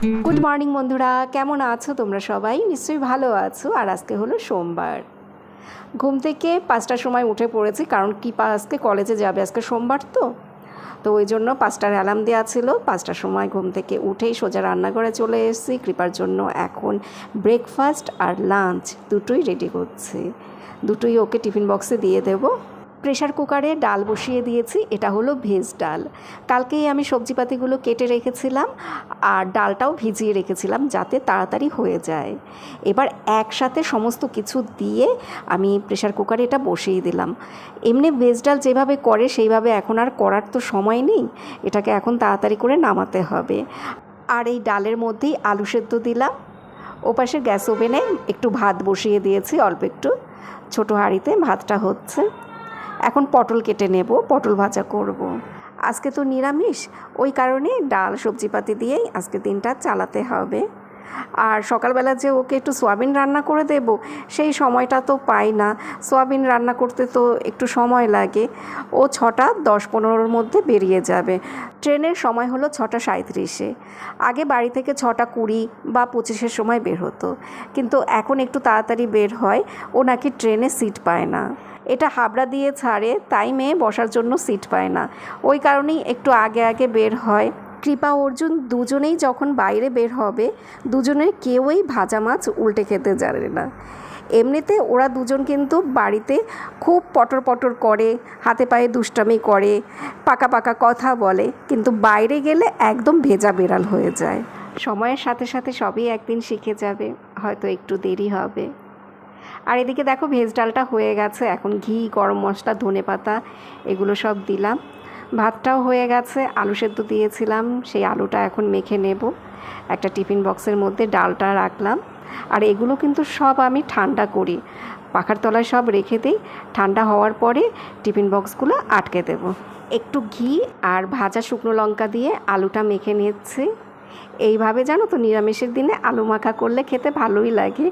Good morning বন্ধুরা। কেমন আছো তোমরা সবাই? নিশ্চয়ই ভালো আছো। আর আজকে হলো সোমবার। ঘুম থেকে পাঁচটার সময় উঠে পড়েছি, কারণ কি আজকে কলেজে যাবে। আজকে সোমবার তো। তো ওই জন্য পাঁচটার অ্যালার্ম দেওয়া ছিল। পাঁচটার সময় ঘুম থেকে উঠেই সোজা রান্নাঘরে চলে এসেছি। কৃপার জন্য এখন ব্রেকফাস্ট আর লাঞ্চ দুটোই রেডি করছি। দুটোই ওকে টিফিন বক্সে দিয়ে দেবো। প্রেশার কুকারে ডাল বসিয়ে দিয়েছি, এটা হলো ভেজ ডাল। কালকেই আমি সবজিপাতিগুলো কেটে রেখেছিলাম আর ডালটাও ভিজিয়ে রেখেছিলাম যাতে তাড়াতাড়ি হয়ে যায়। এবার একসাথে সমস্ত কিছু দিয়ে আমি প্রেশার কুকারে এটা বসিয়ে দিলাম। এমনি ভেজ ডাল যেভাবে করে সেইভাবে এখন আর করার তো সময় নেই, এটাকে এখন তাড়াতাড়ি করে নামাতে হবে। আর এই ডালের মধ্যেই আলু সেদ্ধ দিলাম। ওপাশের গ্যাস ওভেনে একটু ভাত বসিয়ে দিয়েছি, অল্প একটু। ছোটো হাঁড়িতে ভাতটা হচ্ছে। এখন পটল কেটে নেব, পটল ভাজা করব। আজকে তো নিরামিষ, ওই কারণে ডাল, সবজিপাতি দিয়েই আজকে দিনটা চালাতে হবে আর সকালবেলা যে ওকে একটু সোয়াবিন রান্না করে দেব, সেই সময়টা তো পাই না। সোয়াবিন রান্না করতে তো একটু সময় লাগে। ও ছটা দশ পনেরোর মধ্যে বেরিয়ে যাবে। ট্রেনের সময় হলো ছটা সাঁত্রিশে আগে বাড়ি থেকে ছটা কুড়ি বা পঁচিশের সময় বের হতো। কিন্তু এখন একটু তাড়াতাড়ি বের হয়, ও নাকি ট্রেনে সিট পায় না। এটা হাবড়া দিয়ে ছাড়ে, তাই মেয়ে বসার জন্য সিট পায় না। ওই কারণেই একটু আগে আগে বের হয়। কৃপা অর্জুন দুজনেই যখন বাইরে বের হবে, দুজনের কেউই ভাজা মাছ উল্টে খেতে জানে না। এমনিতে ওরা দুজন কিন্তু বাড়িতে খুব পটর পটর করে, হাতে পায়ে দুষ্টামি করে, পাকা পাকা কথা বলে, কিন্তু বাইরে গেলে একদম ভেজা বেড়াল হয়ে যায়। সময়ের সাথে সাথে সবই একদিন শিখে যাবে, হয়তো একটু দেরি হবে। আর এদিকে দেখো ভেজ ডালটা হয়ে গেছে, এখন ঘি, গরম মশলা ধনে পাতা এগুলো সব দিলাম। ভাতটাও হয়ে গেছে, আলু সেদ্ধ দিয়েছিলাম, সেই আলুটা এখন মেখে নেব। একটা টিফিন বক্সের মধ্যে ডালটা রাখলাম। আর এগুলো কিন্তু সব আমি ঠান্ডা করি। পাখার তলায় সব রেখে দিই। ঠান্ডা হওয়ার পরে টিফিন বক্সগুলো আটকে দেব। একটু ঘি আর ভাজা শুকনো লঙ্কা দিয়ে আলুটা মেখে নিচ্ছি। এইভাবে জানো তো, নিরামিষের দিনে আলু মাখা করলে খেতে ভালোই লাগে।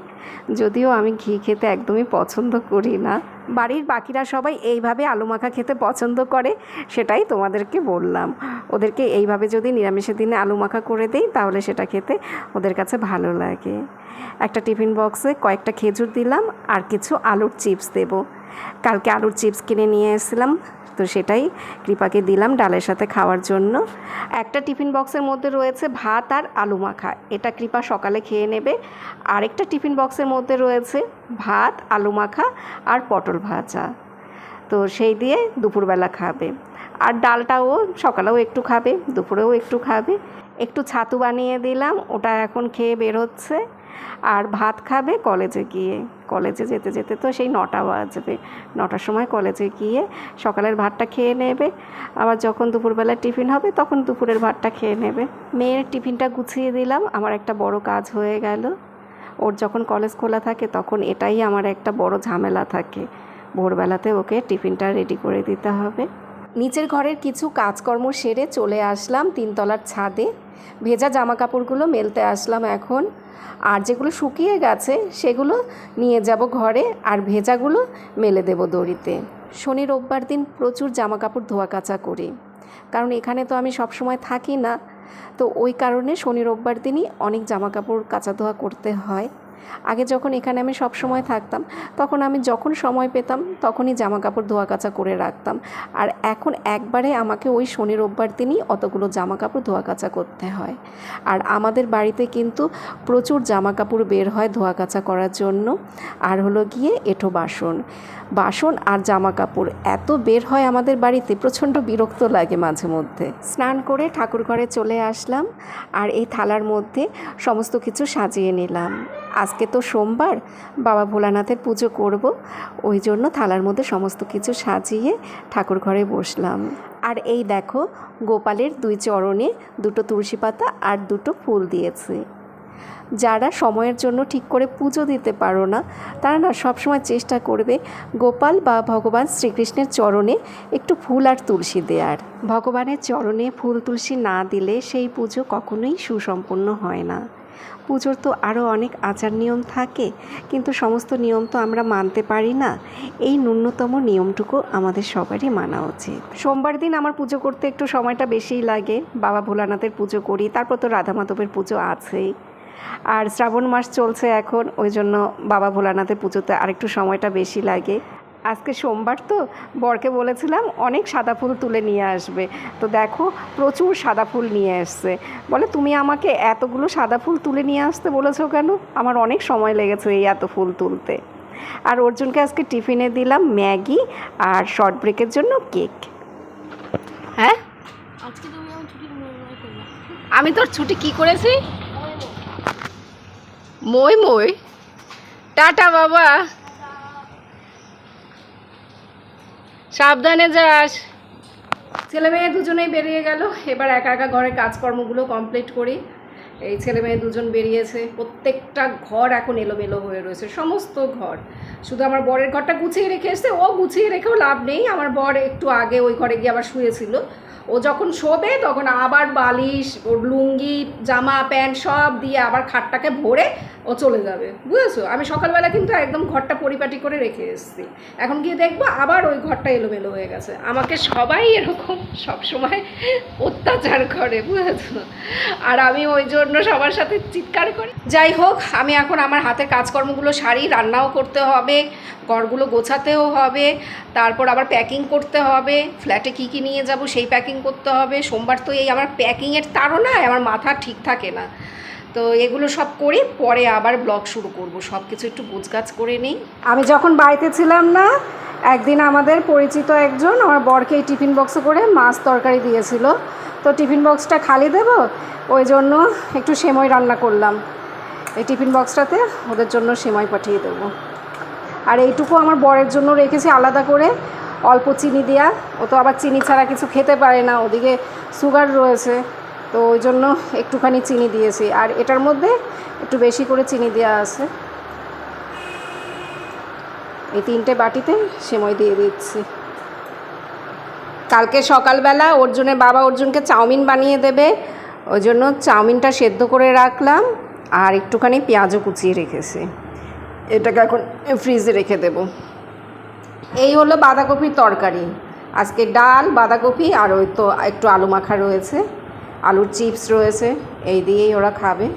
যদিও আমি ঘি খেতে একদমই পছন্দ করি না। বাড়ির বাকিরা সবাই এইভাবে আলু মাখা খেতে পছন্দ করে, সেটাই তোমাদেরকে বললাম। ওদেরকে এইভাবে যদি নিরামিষের দিনে আলু মাখা করে দেই, তাহলে সেটা খেতে ওদের কাছে ভালো লাগে। একটা টিফিন বক্সে কয়েকটা খেজুর দিলাম, আর কিছু আলুর চিপস দেব। কালকে আলুর চিপস কিনে নিয়ে এসেছিলাম। তো সেটাই কৃপাকে দিলাম ডালের সাথে খাওয়ার জন্য। একটা টিফিন বক্সের মধ্যে রয়েছে ভাত আর আলু মাখা। এটা কৃপা সকালে খেয়ে নেবে। আরেকটা টিফিন বক্সের মধ্যে রয়েছে ভাত, আলু মাখা আর পটল ভাজা। তো সেই দিয়ে দুপুরবেলা খাবে। আর ডালটাও সকালেও একটু খাবে, দুপুরেও একটু খাবে। একটু ছাতু বানিয়ে দিলাম, ওটা এখন খেয়ে বেরোচ্ছে। আর ভাত খাবে কলেজে গিয়ে। কলেজে যেতে যেতে তো সেই নটা বাজবে। নটার সময় কলেজে গিয়ে সকালের ভাতটা খেয়ে নেবে। আবার যখন দুপুরবেলা টিফিন হবে, তখন দুপুরের ভাতটা খেয়ে নেবে। মেয়ের টিফিনটা গুছিয়ে দিলাম, আমার একটা বড় কাজ হয়ে গেল। ওর যখন কলেজ খোলা থাকে, তখন এটাই আমার একটা বড় ঝামেলা থাকে। ভোরবেলাতে ওকে টিফিনটা রেডি করে দিতে হবে। নিচের ঘরের কিছু কাজকর্ম সেরে চলে আসলাম তিনতলার ছাদে। ভেজা জামা কাপড়গুলো মেলতে আসলাম এখন। আর যেগুলো শুকিয়ে গেছে, সেগুলো নিয়ে যাব ঘরে আর ভেজাগুলো মেলে দেব দড়িতে। শনি রোববার দিন প্রচুর জামা কাপড় ধোয়া কাচা করি। কারণ এখানে তো আমি সব সময় থাকি না। তো ওই কারণে শনি রোববার দিনই অনেক জামা কাপড় কাচা ধোয়া করতে হয়। আগে যখন এখানে আমি সব সময় থাকতাম, তখন আমি যখন সময় পেতাম, তখনই জামা কাপড় ধোয়া কাচা করে রাখতাম। আর এখন একবারে আমাকে ওই শনি রোববার দিনই অতগুলো জামা কাপড় ধোয়া কাচা করতে হয়। আর আমাদের বাড়িতে কিন্তু প্রচুর জামা কাপড় বের হয় ধোয়া কাচা করার জন্য। আর হলো গিয়ে এঁঠো বাসন। বাসন আর জামা কাপড় এত বের হয় আমাদের বাড়িতে, প্রচণ্ড বিরক্ত লাগে মাঝে মধ্যে। স্নান করে ঠাকুর ঘরে চলে আসলাম, আর এই থালার মধ্যে সমস্ত কিছু সাজিয়ে নিলাম। আজকে তো সোমবার, বাবা ভোলানাথের পুজো করব। ওই জন্য থালার মধ্যে সমস্ত কিছু সাজিয়ে ঠাকুর ঘরে বসলাম। আর এই দেখো, গোপালের দুই চরণে দুটো তুলসী পাতা আর দুটো ফুল দিয়েছে। যারা সময়ের জন্য ঠিক করে পুজো দিতে পারো না, তারা না সবসময় চেষ্টা করবে গোপাল বা ভগবান শ্রীকৃষ্ণের চরণে একটু ফুল আর তুলসী দেওয়ার ভগবানের চরণে ফুল তুলসী না দিলে সেই পুজো কখনোই সুসম্পন্ন হয় না। পুজোর তো আরও অনেক আচার নিয়ম থাকে, কিন্তু সমস্ত নিয়ম তো আমরা মানতে পারি না। এই ন্যূনতম নিয়মটুকু আমাদের সবারই মানা উচিত। সোমবার দিন আমার পুজো করতে একটু সময়টা বেশিই লাগে। বাবা ভোলানাথের পুজো করি, তারপর তো রাধা মাধবের পুজো আছেই। আর শ্রাবণ মাস চলছে এখন, ওই জন্য বাবা ভোলানাথের পুজোতে আরেকটু সময়টা বেশি লাগে। আজকে সোমবার তো বরকে বলেছিলাম অনেক সাদা ফুল তুলে নিয়ে আসবে। তো দেখো প্রচুর সাদা ফুল নিয়ে এসছে। বলে তুমি আমাকে এতগুলো সাদা ফুল তুলে নিয়ে আসতে বলেছ কেন? আমার অনেক সময় লেগেছে এই এত ফুল তুলতে। আর অর্জুনকে আজকে টিফিনে দিলাম ম্যাগি আর শর্ট ব্রেকের জন্য কেক। হ্যাঁ? আজকে তুমি আমার ছুটি করবে। আমি তোর ছুটি কি করেছি? মই মই টাটা বাবা। সাবধানে যাস। ছেলে মেয়ে দুজনেই বেরিয়ে গেল। এবার একা একা ঘরের কাজকর্মগুলো কমপ্লিট করি। এই ছেলে মেয়ে দুজন বেরিয়েছে। প্রত্যেকটা ঘর এখন এলোমেলো হয়ে রয়েছে। সমস্ত ঘর। শুধু আমার বরের ঘরটা গুছিয়ে রেখে এসছে। ও গুছিয়ে রেখেও লাভ নেই। আমার বর একটু আগে ওই ঘরে গিয়ে আবার শুয়েছিল। ও যখন শোবে তখন আবার বালিশ, ওর লুঙ্গি, জামা, প্যান্ট সব দিয়ে আবার খাটটাকে ভরে ও চলে যাবে, বুঝেছ? আমি সকালবেলা কিন্তু একদম ঘরটা পরিপাটি করে রেখে এসেছি। এখন গিয়ে দেখব আবার ওই ঘরটা এলোমেলো হয়ে গেছে। আমাকে সবাই এরকম সব সময় অত্যাচার করে, বুঝেছ? আর আমি ওই জন্য সবার সাথে চিৎকার করি। যাই হোক, আমি এখন আমার হাতের কাজকর্মগুলো সারি, রান্নাও করতে হবে, ঘরগুলো গোছাতেও হবে, তারপর আবার প্যাকিং করতে হবে ফ্ল্যাটে কী কী নিয়ে যাব সেই প্যাকিং করতে হবে। সোমবার তো এই আমার প্যাকিংয়ের তারও না আমার মাথা ঠিক থাকে না। তো এগুলো সব করে পরে আবার ব্লগ শুরু করব। সব কিছু একটু গোছগাছ করে নিই। আমি যখন বাড়িতে ছিলাম না, একদিন আমাদের পরিচিত একজন আমার বরকে এই টিফিন বক্সে করে মাছ তরকারি দিয়েছিল। তো টিফিন বক্সটা খালি দেব, ওই জন্য একটু সেময় রান্না করলাম। এই টিফিন বক্সটাতে ওদের জন্য সেময় পাঠিয়ে দেবো। আর এইটুকু আমার বরের জন্য রেখেছি আলাদা করে। অল্প চিনি দেওয়া ও তো আবার চিনি ছাড়া কিছু খেতে পারে না। ওদিকে সুগার রয়েছে। তো ওই জন্য একটুখানি চিনি দিয়েছি। আর এটার মধ্যে একটু বেশি করে চিনি দেওয়া আছে। এই তিনটে বাটিতে সেময় দিয়ে দিচ্ছি। কালকে সকালবেলা অর্জুনের বাবা অর্জুনকে চাউমিন বানিয়ে দেবে। ওই জন্য চাউমিনটা সেদ্ধ করে রাখলাম আর একটুখানি পেঁয়াজও কুচিয়ে রেখেছি। এটাকে এখন ফ্রিজে রেখে দেব। এই হলো বাঁধাকপির তরকারি। আজকে ডাল, বাঁধাকপি আর ওই তো একটু আলু মাখা রয়েছে। আলুর চিপস রয়েছে, এই দিয়েই ওরা খাবে।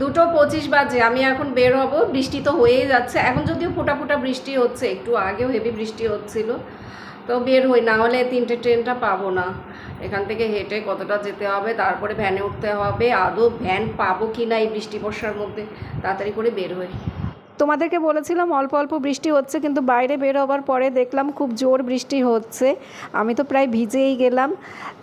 দুটো পঁচিশ বাজে, আমি এখন বের হব, বৃষ্টি তো হয়েই যাচ্ছে। এখন যদিও ফোটা ফোটা বৃষ্টি হচ্ছে, একটু আগেও হেভি বৃষ্টি হচ্ছিল, তো বের হই, না হলে তিনটে ট্রেনটা পাবো না। এখান থেকে হেঁটে কতটা যেতে হবে, তারপরে ভ্যানে উঠতে হবে, আদৌ ভ্যান পাবো কি না এই বৃষ্টি বর্ষার মধ্যে, তাড়াতাড়ি করে বের হই। তোমাদেরকে বলেছিলাম অল্প অল্প বৃষ্টি হচ্ছে, কিন্তু বাইরে বের হবার পরে দেখলাম খুব জোর বৃষ্টি হচ্ছে। আমি তো প্রায় ভিজেই গেলাম।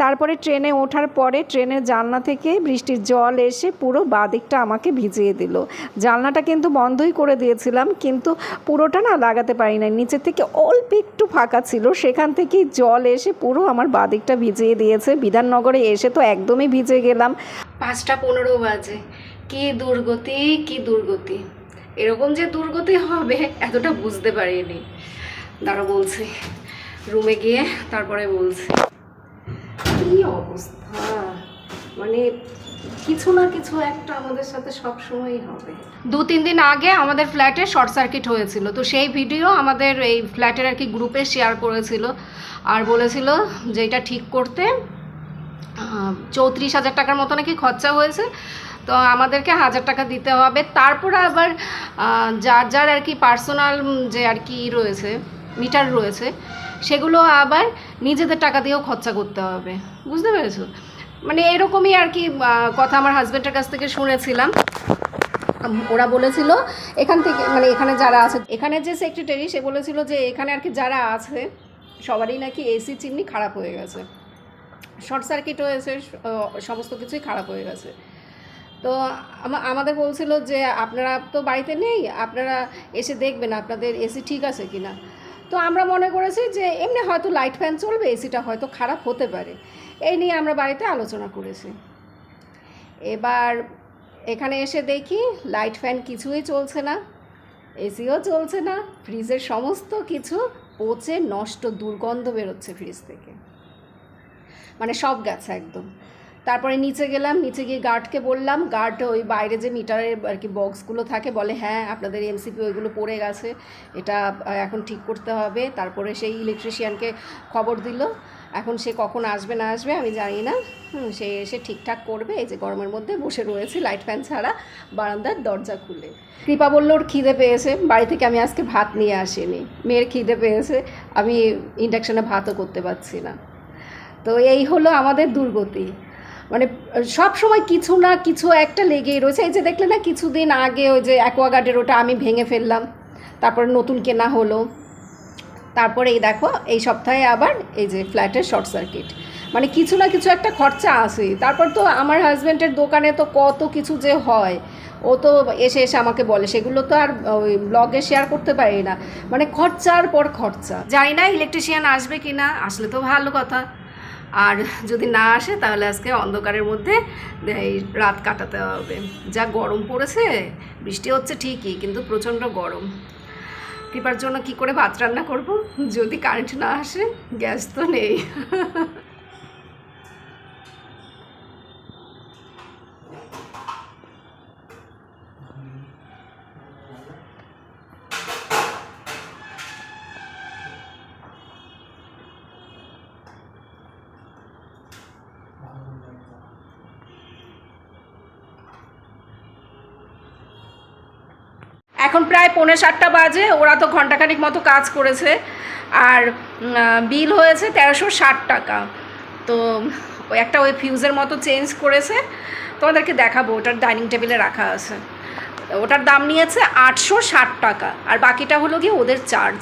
তারপরে ট্রেনে ওঠার পরে ট্রেনের জানলা থেকে বৃষ্টির জল এসে পুরো বাদিকটা আমাকে ভিজিয়ে দিল। জানলাটা কিন্তু বন্ধই করে দিয়েছিলাম, কিন্তু পুরোটা না লাগাতে পারি না নিচের থেকে অল্প একটু ফাঁকা ছিল, সেখান থেকেই জল এসে পুরো আমার বাদিকটা ভিজিয়ে দিয়েছে। বিধাননগরে এসে তো একদমই ভিজে গেলাম। পাঁচটা পনেরো বাজে। কি দুর্গতি কি দুর্গতি। এরকম যে দুর্গতি হবে, এতটা বুঝতে পারিনি। দাঁড়া বলছি। রুমে গিয়ে তারপরে বলছি। কি অবস্থা? মানে কিছু না কিছু একটা আমাদের সাথে সব সময়ই হবে। দু, তিন দিন আগে আমাদের ফ্ল্যাটে শর্ট সার্কিট হয়েছিল, তো সেই ভিডিও আমাদের এই ফ্ল্যাটের আর কি গ্রুপে শেয়ার করেছিল আর বলেছিল যে এটা ঠিক করতে চৌত্রিশ হাজার টাকার মতো নাকি খরচা হয়েছে। তো আমাদেরকে হাজার টাকা দিতে হবে। তারপরে আবার যার যার আর কি পার্সোনাল যে আর কি রয়েছে মিটার রয়েছে, সেগুলো আবার নিজেদের টাকা দিয়েও খরচা করতে হবে। বুঝতে পেরেছ? মানে এরকমই আর কি কথা আমার হাজব্যান্ডের কাছ থেকে শুনেছিলাম। ওরা বলেছিল, এখান থেকে মানে এখানে যারা আছে, এখানে যে সেক্রেটারি সে বলেছিল যে এখানে আর কি যারা আছে, সবারই নাকি এসি চিমনি খারাপ হয়ে গেছে। শর্ট সার্কিট হয়েছে সমস্ত কিছুই খারাপ হয়ে গেছে। তো আমাদের বলছিল যে আপনারা তো বাড়িতে নেই, আপনারা এসে দেখবেন আপনাদের এসি ঠিক আছে কি না তো আমরা মনে করেছি যে এমনি হয়তো লাইট ফ্যান চলবে এসিটা হয়তো খারাপ হতে পারে। এই নিয়ে আমরা বাড়িতে আলোচনা করেছি। এবার এখানে এসে দেখি লাইট ফ্যান কিছুই চলছে না এসিও চলছে না, ফ্রিজের সমস্ত কিছু পচে নষ্ট দুর্গন্ধ বেরোচ্ছে ফ্রিজ থেকে। মানে সব গেছে একদম। তারপরে নিচে গেলাম, নিচে গিয়ে গার্ডকে বললাম। গার্ড ওই বাইরে যে মিটারের আর কি বক্সগুলো থাকে বলে হ্যাঁ আপনাদের এমসিপি ওইগুলো পড়ে গেছে। এটা এখন ঠিক করতে হবে। তারপরে সেই ইলেকট্রিশিয়ানকে খবর দিল। এখন সে কখন আসবে, না আসবে, আমি জানি না। সে এসে ঠিকঠাক করবে। এই যে গরমের মধ্যে বসে রয়েছে লাইট ফ্যান ছাড়া, বারান্দার দরজা খুলে। কৃপা বলল, ওর খিদে পেয়েছে। বাড়ি থেকে আমি আজকে ভাত নিয়ে আসিনি। মেয়ের খিদে পেয়েছে। আমি ইন্ডাকশানে ভাতও করতে পারছি না। তো এই হলো আমাদের দুর্গতি। মানে সব সময় কিছু না কিছু একটা লেগেই রয়েছে। এই যে দেখলে না, কিছুদিন আগে ওই যে অ্যাকোয়াগার্ডের ওটা আমি ভেঙে ফেললাম, তারপরে নতুন কেনা হলো। তারপরে এই দেখো, এই সপ্তাহে আবার এই যে ফ্ল্যাটের শর্ট সার্কিট। মানে কিছু না কিছু একটা খরচা আসেই তারপর তো আমার হাজব্যান্ডের দোকানে তো কত কিছু যে হয়, ও তো এসে এসে আমাকে বলে, সেগুলো তো আর ওই ব্লগে শেয়ার করতে পারি না। মানে খরচার পর খরচা। জানি না ইলেকট্রিশিয়ান আসবে কি না আসলে তো ভালো কথা। আর যদি না আসে, তাহলে আজকে অন্ধকারের মধ্যে, এই রাত কাটাতে হবে। যা গরম পড়েছে, বৃষ্টি হচ্ছে ঠিকই, কিন্তু প্রচণ্ড গরম। কৃপার জন্য কি করে ভাত রান্না করব? যদি কারেন্ট না আসে, গ্যাস তো নেই। এখন প্রায় পৌনে সাতটা বাজে, ওরা তো ঘন্টাখানিক মতো কাজ করেছে। আর বিল হয়েছে তেরোশো ষাট টাকা। তো, একটা ওই ফিউজের মতো চেঞ্জ করেছে। তোমাদেরকে দেখাবো, ওটার ডাইনিং টেবিলে রাখা আছে। ওটার দাম নিয়েছে আটশো ষাট টাকা, আর বাকিটা হলো গিয়ে ওদের চার্জ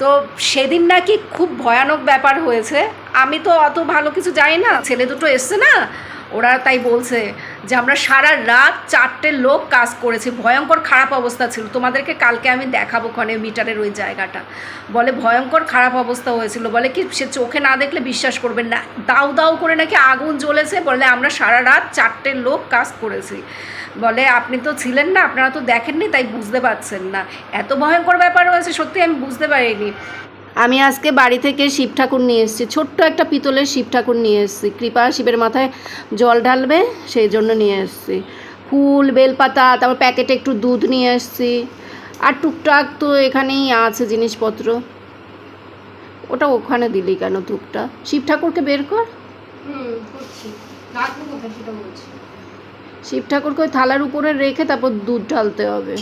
তো, সেদিন নাকি খুব ভয়ানক ব্যাপার হয়েছে। আমি তো অত ভালো কিছু জানি না, ছেলে দুটো এসছে না, ওরা তাই বলছে যে আমরা সারা রাত চারটে লোক কাজ করেছি। ভয়ঙ্কর খারাপ অবস্থা ছিল। তোমাদেরকে কালকে আমি দেখাবো ওখানে মিটারের ওই জায়গাটা। বলে ভয়ঙ্কর খারাপ অবস্থা হয়েছিল। বলে কি, সে চোখে না দেখলে বিশ্বাস করবেন না। দাউ দাউ করে নাকি আগুন জ্বলেছে। বলে আমরা সারা রাত চারটে লোক কাজ করেছি। বলে, আপনি তো ছিলেন না, আপনারা তো দেখেননি, তাই বুঝতে পারছেন না। এত ভয়ঙ্কর ব্যাপার হয়েছে, সত্যি আমি বুঝতে পারিনি। আমি আজকে বাড়ি থেকে শিব ঠাকুর নিয়ে এসেছি। ছোট্ট একটা পিতলের শিব ঠাকুর নিয়ে এসেছি। কৃপা শিবের মাথায় জল ঢালবে সেই জন্য নিয়ে এসেছি। ফুল বেলপাতা তারপর প্যাকেটে একটু দুধ নিয়ে এসেছি। আর টুকটাক তো এখানেই আছে জিনিসপত্র। ওটা ওখানে দিলি কেন ধূপটা শিব ঠাকুরকে বের কর। শিব ঠাকুরকে ওই থালার উপরে রেখে তারপর দুধ ঢালতে হবে।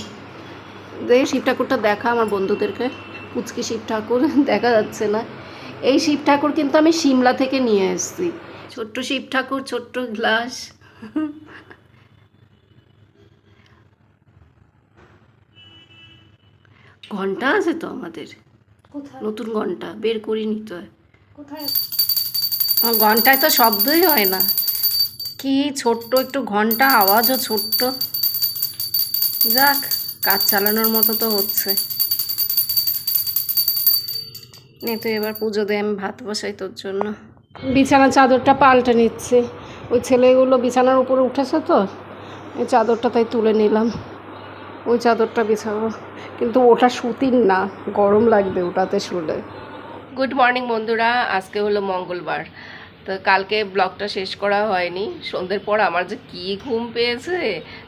দেখে শিব ঠাকুরটা দেখা আমার বন্ধুদেরকে। পুচকি শিব ঠাকুর দেখা যাচ্ছে না। এই শিব ঠাকুর কিন্তু আমি সিমলা থেকে নিয়ে এসেছি। ছোট্ট শিব ঠাকুর ছোট্ট গ্লাস। ঘণ্টা আছে তো আমাদের? নতুন ঘণ্টা বের করি নিতে হয় কোথায় ঘন্টায় তো শব্দই হয় না। কি ছোট্ট একটু ঘণ্টা আওয়াজও ছোট্ট। যাক কাজ চালানোর মতো তো হচ্ছে। নে তো এবার পুজো দিয়ে আমি ভাত বসাই তোর জন্য। বিছানা চাদরটা পাল্টে নিচ্ছে। ওই ছেলেগুলো বিছানার উপরে উঠেছে তো এই চাদরটা তাই তুলে নিলাম। ওই চাদরটা বিছাবো। কিন্তু ওটা সুতির না গরম লাগবে ওটাতে শুলে। গুড মর্নিং বন্ধুরা আজকে হলো মঙ্গলবার। তো কালকে ব্লগটা শেষ করা হয়নি। সন্ধ্যের পর আমার যে কি ঘুম পেয়েছে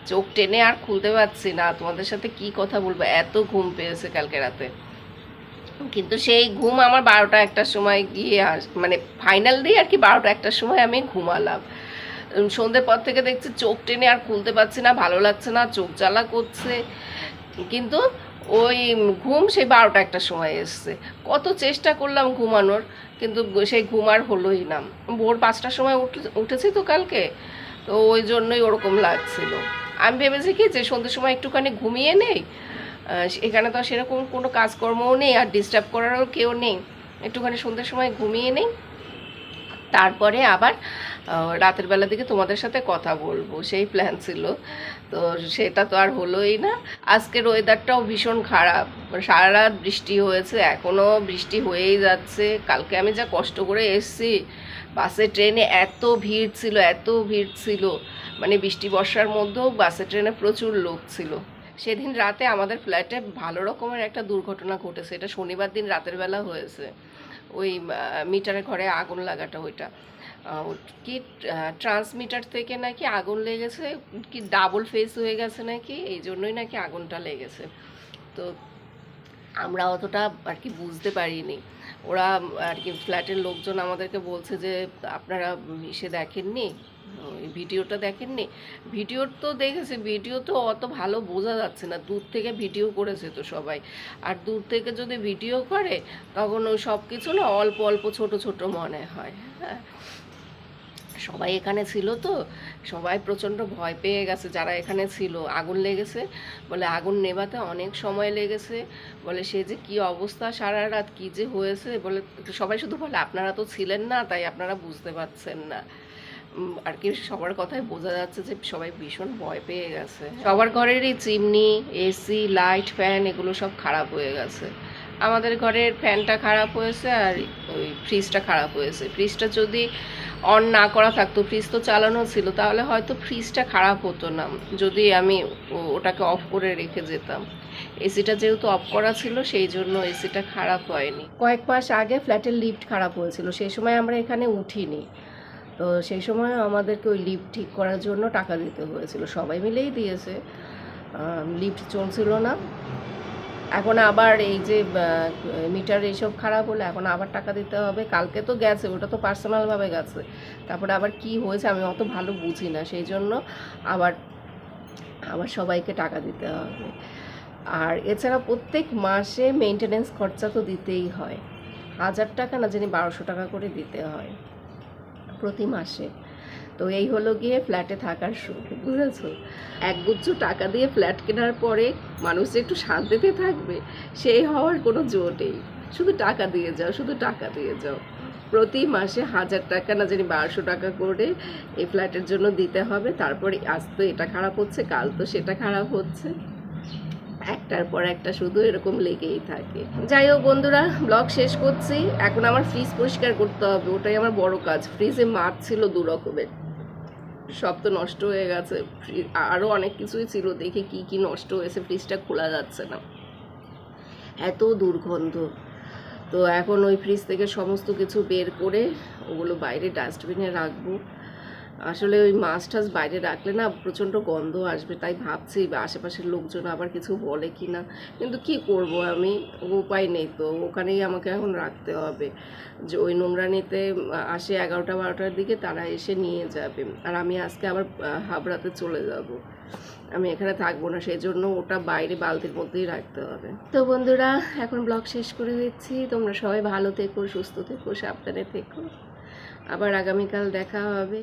চোখ টেনে আর খুলতে পারছি না। তোমাদের সাথে কি কথা বলব? এত ঘুম পেয়েছে কালকে রাতে। কিন্তু সেই ঘুম আমার বারোটা একটার সময় গিয়ে মানে ফাইনাল দিয়ে আর কি বারোটা একটার সময় আমি ঘুমালাম। সন্ধ্যের পর থেকে দেখছি চোখ টেনে আর খুলতে পারছি না, ভালো লাগছে না, চোখ জ্বালা করছে। কিন্তু ওই ঘুম সেই বারোটা একটা সময় এসছে। কত চেষ্টা করলাম ঘুমানোর, কিন্তু সেই ঘুম আর হলোই না। ভোর পাঁচটার সময় উঠে উঠেছি তো কালকে, তো ওই জন্যই ওরকম লাগছিল। আমি ভেবেছি কি যে সন্ধ্যের সময় একটুখানি ঘুমিয়ে নেই এখানে তো সেরকম কোনো কাজকর্মও নেই আর ডিস্টার্ব করারও কেউ নেই। একটুখানি সন্ধ্যের সময় ঘুমিয়ে নেই। তারপরে আবার রাতের বেলার দিকে তোমাদের সাথে কথা বলব। সেই প্ল্যান ছিল। তো সেটা তো আর হলোই না। আজকের ওয়েদারটাও ভীষণ খারাপ। সারা রাত বৃষ্টি হয়েছে। এখনও বৃষ্টি হয়েই যাচ্ছে। কালকে আমি যা কষ্ট করে এসেছি, বাসে, ট্রেনে এত ভিড় ছিল, এত ভিড় ছিল। মানে বৃষ্টি বর্ষার মধ্যেও বাসে, ট্রেনে প্রচুর লোক ছিল। সেদিন রাতে আমাদের ফ্ল্যাটে ভালো রকমের একটা দুর্ঘটনা ঘটেছে। এটা শনিবার দিন রাতের বেলা হয়েছে। ওই মিটারের ঘরে আগুন লাগাটা ওইটা। কি ট্রান্সমিটার থেকে নাকি আগুন লেগেছে, কি ডাবল ফেস হয়ে গেছে নাকি, এই জন্যই নাকি আগুনটা লেগেছে। তো আমরা অতটা আর কি বুঝতে পারিনি। ওরা আর কি ফ্ল্যাটের লোকজন আমাদেরকে বলছে যে, আপনারা এসে দেখেননি ভিডিওটা দেখেননি। ভিডিও তো দেখেছে, ভিডিও তো অত ভালো বোঝা যাচ্ছে না। দূর থেকে ভিডিও করেছে তো সবাই। আর দূর থেকে যদি ভিডিও করে, তখন ওই সব কিছু না অল্প অল্প, ছোট ছোট মনে হয়। হ্যাঁ। সবাই এখানে ছিল তো, সবাই প্রচণ্ড ভয় পেয়ে গেছে যারা এখানে ছিল। আগুন লেগেছে, বলে আগুন নেভাতে অনেক সময় লেগেছে। বলে সে যে কি অবস্থা সারা রাত, কি যে হয়েছে? বলে সবাই শুধু বলে, আপনারা তো ছিলেন না, তাই আপনারা বুঝতে পারছেন না। আর কি সবার কথাই বোঝা যাচ্ছে যে সবাই ভীষণ ভয় পেয়ে গেছে। সবার ঘরেরই চিমনি, এসি, লাইট, ফ্যান, এগুলো সব খারাপ হয়ে গেছে। আমাদের ঘরের ফ্যানটা খারাপ হয়েছে আর ওই ফ্রিজটা খারাপ হয়েছে। ফ্রিজটা যদি অন না করা থাকতো ফ্রিজ তো চালানো ছিল, তাহলে হয়তো ফ্রিজটা খারাপ হতো না, যদি আমি ওটাকে অফ করে রেখে যেতাম। এসিটা যেহেতু অফ করা ছিল, সেই জন্য এসিটা খারাপ হয়নি। কয়েক মাস আগে ফ্ল্যাটের লিফট খারাপ হয়েছিল সেই সময় আমরা এখানে উঠিনি। তো সেই সময় আমাদেরকে ওই লিফট ঠিক করার জন্য টাকা দিতে হয়েছিল। সবাই মিলেই দিয়েছে। লিফট চলছিল না। এখন আবার এই যে মিটার এইসব খারাপ হলে এখন আবার টাকা দিতে হবে। কালকে তো গেছে, ওটা তো পার্সোনালভাবে গেছে। তারপরে আবার কি হয়েছে আমি অত ভালো বুঝি না, সেই জন্য আবার আবার সবাইকে টাকা দিতে হবে। আর এছাড়া প্রত্যেক মাসে মেনটেনেন্স খরচা তো দিতেই হয়। হাজার টাকা না জানি বারোশো টাকা করে দিতে হয় প্রতি মাসে। তো এই হলো গিয়ে ফ্ল্যাটে থাকার সুখ, বুঝেছ? একগুচ্ছ টাকা দিয়ে ফ্ল্যাট কেনার পরে মানুষ যে একটু শান্তিতে থাকবে, সেই হওয়ার কোনো জো নেই। শুধু টাকা দিয়ে যাও, শুধু টাকা দিয়ে যাও। প্রতি মাসে হাজার টাকা না জানি বারোশো টাকা করে এই ফ্ল্যাটের জন্য দিতে হবে। তারপরে আজ তো এটা খারাপ হচ্ছে, কাল তো সেটা খারাপ হচ্ছে। একটার পর একটা শুধু এরকম লেগেই থাকে। যাই হোক বন্ধুরা ব্লগ শেষ করছি। এখন আমার ফ্রিজ পরিষ্কার করতে হবে, ওটাই আমার বড় কাজ। ফ্রিজে মাছ ছিল দু রকমের। সব তো নষ্ট হয়ে গেছে। আরও অনেক কিছুই ছিল, দেখে কি কি নষ্ট হয়েছে ফ্রিজটা খোলা যাচ্ছে না। এত দুর্গন্ধ। তো এখন ওই ফ্রিজ থেকে সমস্ত কিছু বের করে, ওগুলো বাইরে ডাস্টবিনে রাখব। আসলে ওই মাছ টাছ বাইরে রাখলে না প্রচণ্ড গন্ধ আসবে, তাই ভাবছি আশেপাশের লোকজন আবার কিছু বলে কি না কিন্তু কি করব? আমি উপায় নেই তো, ওখানেই আমাকে এখন রাখতে হবে। যে ওই নোংরানিতে আসে এগারোটা, বারোটার দিকে তারা এসে নিয়ে যাবে। আর আমি আজকে আবার হাবড়াতে চলে যাব। আমি এখানে থাকব না সেই জন্য ওটা বাইরে বালতির মধ্যেই রাখতে হবে। তো বন্ধুরা, এখন ব্লগ শেষ করে দিচ্ছি। তোমরা সবাই ভালো থেকো, সুস্থ থেকো, সাবধানে থেকো। আবার আগামীকাল দেখা হবে।